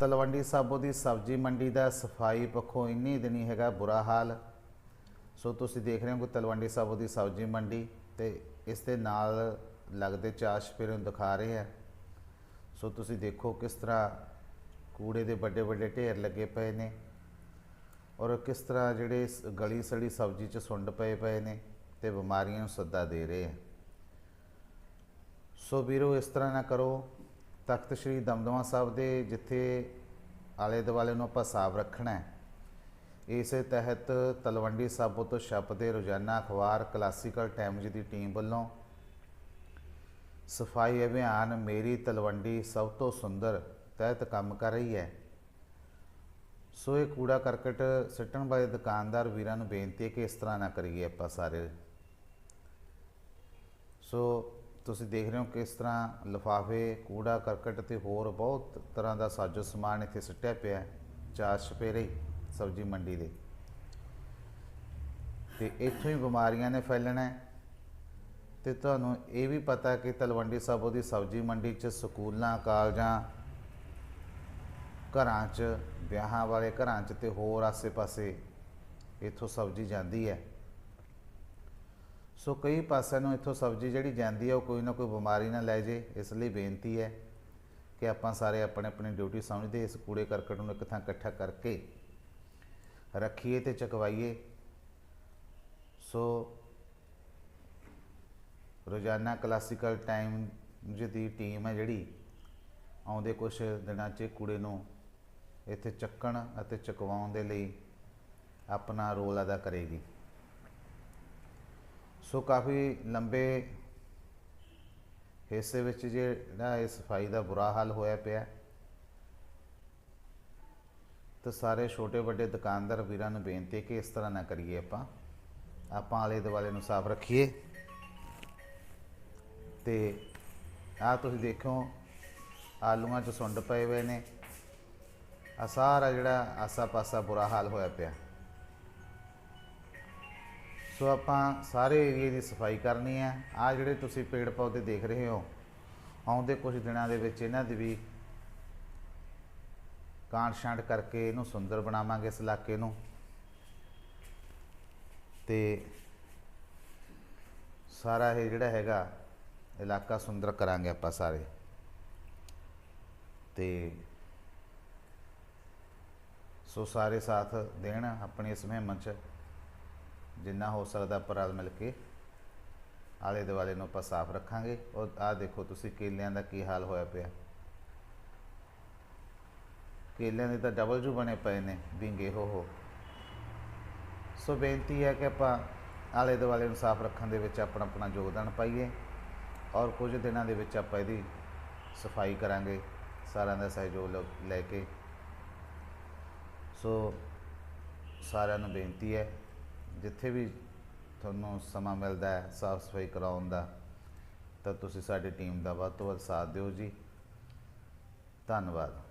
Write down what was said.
ਤਲਵੰਡੀ ਸਾਬੋ ਦੀ ਸਬਜ਼ੀ ਮੰਡੀ ਦਾ ਸਫ਼ਾਈ ਪੱਖੋਂ ਇੰਨੀ ਦਿਨੀ ਹੈਗਾ ਬੁਰਾ ਹਾਲ। ਸੋ ਤੁਸੀਂ ਦੇਖ ਰਹੇ ਹੋ ਕਿ ਤਲਵੰਡੀ ਸਾਬੋ ਦੀ ਸਬਜ਼ੀ ਮੰਡੀ ਤੇ ਇਸ ਦੇ ਨਾਲ ਲੱਗਦੇ ਚਾਸ਼ ਪੇਰੇ ਨੂੰ ਦਿਖਾ ਰਹੇ ਆ। ਸੋ ਤੁਸੀਂ ਦੇਖੋ ਕਿਸ ਤਰ੍ਹਾਂ ਕੂੜੇ ਦੇ ਵੱਡੇ ਵੱਡੇ ਢੇਰ ਲੱਗੇ ਪਏ ਨੇ ਔਰ ਕਿਸ ਤਰ੍ਹਾਂ ਜਿਹੜੇ ਸ- ਗਲੀ ਸੜੀ ਸਬਜ਼ੀ ਚ ਸੁੰਡ ਪਏ ਪਏ ਨੇ ਤੇ ਬਿਮਾਰੀਆਂ ਨੂੰ ਸੱਦਾ ਦੇ ਰਹੇ ਆ। ਸੋ ਵੀਰੋ, ਇਸ ਤਰ੍ਹਾਂ ਨਾ ਕਰੋ। ਤਖਤ ਸ੍ਰੀ ਦਮਦਮਾ ਸਾਹਿਬ ਦੇ ਜਿੱਥੇ ਆਲੇ ਦੁਆਲੇ ਨੂੰ ਆਪਾਂ ਸਾਫ਼ ਰੱਖਣਾ ਹੈ, ਇਸੇ ਤਹਿਤ ਤਲਵੰਡੀ ਸਾਬੋ ਤੋਂ ਛਪਦੇ ਰੋਜ਼ਾਨਾ ਅਖਬਾਰ ਕਲਾਸੀਕਲ ਟਾਈਮਜ਼ ਦੀ ਟੀਮ ਵੱਲੋਂ ਸਫ਼ਾਈ ਅਭਿਆਨ ਮੇਰੀ ਤਲਵੰਡੀ ਸਭ ਤੋਂ ਸੁੰਦਰ ਤਹਿਤ ਕੰਮ ਕਰ ਰਹੀ ਹੈ। ਸੋ ਇਹ ਕੂੜਾ ਕਰਕਟ ਸਿੱਟਣ ਵਾਲੇ ਦੁਕਾਨਦਾਰ ਵੀਰਾਂ ਨੂੰ ਬੇਨਤੀ ਹੈ ਕਿ ਇਸ ਤਰ੍ਹਾਂ ਨਾ ਕਰੀਏ ਆਪਾਂ ਸਾਰੇ। ਸੋ ਤੁਸੀਂ ਦੇਖ ਰਹੇ ਹੋ ਕਿਸ ਤਰ੍ਹਾਂ ਲਿਫਾਫੇ, ਕੂੜਾ, ਕਰਕਟ ਤੇ ਹੋਰ ਬਹੁਤ ਤਰ੍ਹਾਂ ਦਾ ਸਾਜੋ ਸਮਾਨ ਇੱਥੇ ਸੁੱਟਿਆ ਪਿਆ ਹੈ। ਚਾਰ ਛਪੇਰੇ ਸਬਜ਼ੀ ਮੰਡੀ ਦੇ। ਤੇ ਇੱਥੋਂ ਹੀ ਬਿਮਾਰੀਆਂ ਨੇ ਫੈਲਣਾ ਹੈ। ਤੇ ਤੁਹਾਨੂੰ ਇਹ ਵੀ ਪਤਾ ਕਿ ਤਲਵੰਡੀ ਸਾਬੋ ਦੀ ਸਬਜ਼ੀ ਮੰਡੀ 'ਚ ਸਕੂਲਾਂ, ਕਾਲਜਾਂ, ਘਰਾਂ 'ਚ, ਵਿਆਹਾਂ ਵਾਲੇ ਘਰਾਂ 'ਚ ਤੇ ਹੋਰ ਆਸੇ-ਪਾਸੇ ਇੱਥੋਂ ਸਬਜ਼ੀ ਜਾਂਦੀ ਹੈ। ਸੋ ਕਈ ਪਾਸਿਆਂ ਨੂੰ ਇੱਥੋਂ ਸਬਜ਼ੀ ਜਿਹੜੀ ਜਾਂਦੀ ਹੈ ਉਹ ਕੋਈ ਨਾ ਕੋਈ ਬਿਮਾਰੀ ਨਾ ਲੈ ਜੇ, ਇਸ ਲਈ ਬੇਨਤੀ ਹੈ ਕਿ ਆਪਾਂ ਸਾਰੇ ਆਪਣੇ ਆਪਣੀ ਡਿਊਟੀ ਸਮਝਦੇ, ਇਸ ਕੂੜੇ ਕਰਕਟ ਨੂੰ ਇੱਕ ਥਾਂ ਇਕੱਠਾ ਕਰਕੇ ਰੱਖੀਏ ਤੇ ਚਕਵਾਈਏ। ਸੋ ਰੋਜ਼ਾਨਾ ਕਲਾਸੀਕਲ ਟਾਈਮ ਦੀ ਟੀਮ ਹੈ ਜਿਹੜੀ, ਆਉਂਦੇ ਕੁਝ ਦਿਨਾਂ 'ਚ ਇਹ ਕੂੜੇ ਨੂੰ ਇੱਥੇ ਚੱਕਣ ਅਤੇ ਚਕਵਾਉਣ ਦੇ ਲਈ ਆਪਣਾ ਰੋਲ ਅਦਾ ਕਰੇਗੀ। ਸੋ ਕਾਫੀ ਲੰਬੇ ਹਿੱਸੇ ਵਿੱਚ ਜਿਹੜਾ ਇਹ ਸਫ਼ਾਈ ਦਾ ਬੁਰਾ ਹਾਲ ਹੋਇਆ ਪਿਆ ਤੇ ਸਾਰੇ ਛੋਟੇ ਵੱਡੇ ਦੁਕਾਨਦਾਰ ਵੀਰਾਂ ਨੂੰ ਬੇਨਤੀ ਹੈ ਕਿ ਇਸ ਤਰ੍ਹਾਂ ਨਾ ਕਰੀਏ ਆਪਾਂ। ਆਪਾਂ ਆਲੇ ਦੁਆਲੇ ਨੂੰ ਸਾਫ਼ ਰੱਖੀਏ। ਤੇ ਆ ਤੁਸੀਂ ਦੇਖੋ ਆਲੂਆਂ 'ਚ ਸੁੰਡ ਪਏ ਹੋਏ ਨੇ। ਆ ਸਾਰਾ ਜਿਹੜਾ ਆਸਾ ਪਾਸਾ ਬੁਰਾ ਹਾਲ ਹੋਇਆ ਪਿਆ। ਸੋ ਆਪਾਂ ਸਾਰੇ ਏਰੀਏ ਦੀ ਸਫ਼ਾਈ ਕਰਨੀ ਹੈ। ਆ ਜਿਹੜੇ ਤੁਸੀਂ ਪੇੜ ਪੌਦੇ ਦੇਖ ਰਹੇ ਹੋ, ਆਉਂਦੇ ਕੁਝ ਦਿਨਾਂ ਦੇ ਵਿੱਚ ਇਹਨਾਂ ਦੀ ਵੀ ਕਾਂਡ ਛਾਂਟ ਕਰਕੇ ਇਹਨੂੰ ਸੁੰਦਰ ਬਣਾਵਾਂਗੇ ਇਸ ਇਲਾਕੇ ਨੂੰ। ਤੇ ਸਾਰਾ ਇਹ ਜਿਹੜਾ ਹੈਗਾ, ਇਲਾਕਾ ਸੁੰਦਰ ਕਰਾਂਗੇ ਆਪਾਂ ਸਾਰੇ। ਤੇ ਸੋ ਸਾਰੇ ਸਾਥ ਦੇਣ ਆਪਣੀ ਇਸ ਮੁਹਿੰਮ 'ਚ। ਜਿੰਨਾ ਹੋ ਸਕਦਾ ਆਪਾਂ ਰਲ ਮਿਲ ਕੇ ਆਲੇ ਦੁਆਲੇ ਨੂੰ ਆਪਾਂ ਸਾਫ਼ ਰੱਖਾਂਗੇ। ਔਰ ਆਹ ਦੇਖੋ ਤੁਸੀਂ ਕੇਲਿਆਂ ਦਾ ਕੀ ਹਾਲ ਹੋਇਆ ਪਿਆ। ਕੇਲਿਆਂ ਦੇ ਤਾਂ ਡਬਲ ਜੂ ਬਣੇ ਪਏ ਨੇ ਵਿੰਗੇ ਹੋ ਹੋ। ਸੋ ਬੇਨਤੀ ਹੈ ਕਿ ਆਪਾਂ ਆਲੇ ਦੁਆਲੇ ਨੂੰ ਸਾਫ਼ ਰੱਖਣ ਦੇ ਵਿੱਚ ਆਪਣਾ ਆਪਣਾ ਯੋਗਦਾਨ ਪਾਈਏ ਔਰ ਕੁਝ ਦਿਨਾਂ ਦੇ ਵਿੱਚ ਆਪਾਂ ਇਹਦੀ ਸਫ਼ਾਈ ਕਰਾਂਗੇ, ਸਾਰਿਆਂ ਦਾ ਸਹਿਯੋਗ ਲ- ਲੈ ਕੇ। ਸੋ ਸਾਰਿਆਂ ਨੂੰ ਬੇਨਤੀ ਹੈ ਜਿੱਥੇ ਵੀ ਤੁਹਾਨੂੰ ਸਮਾਂ ਮਿਲਦਾ ਹੈ ਸਾਫ਼ ਸਫ਼ਾਈ ਕਰਾਉਣ ਦਾ, ਤਾਂ ਤੁਸੀਂ ਸਾਡੀ ਟੀਮ ਦਾ ਵੱਧ ਤੋਂ ਵੱਧ ਸਾਥ ਦਿਓ ਜੀ। ਧੰਨਵਾਦ।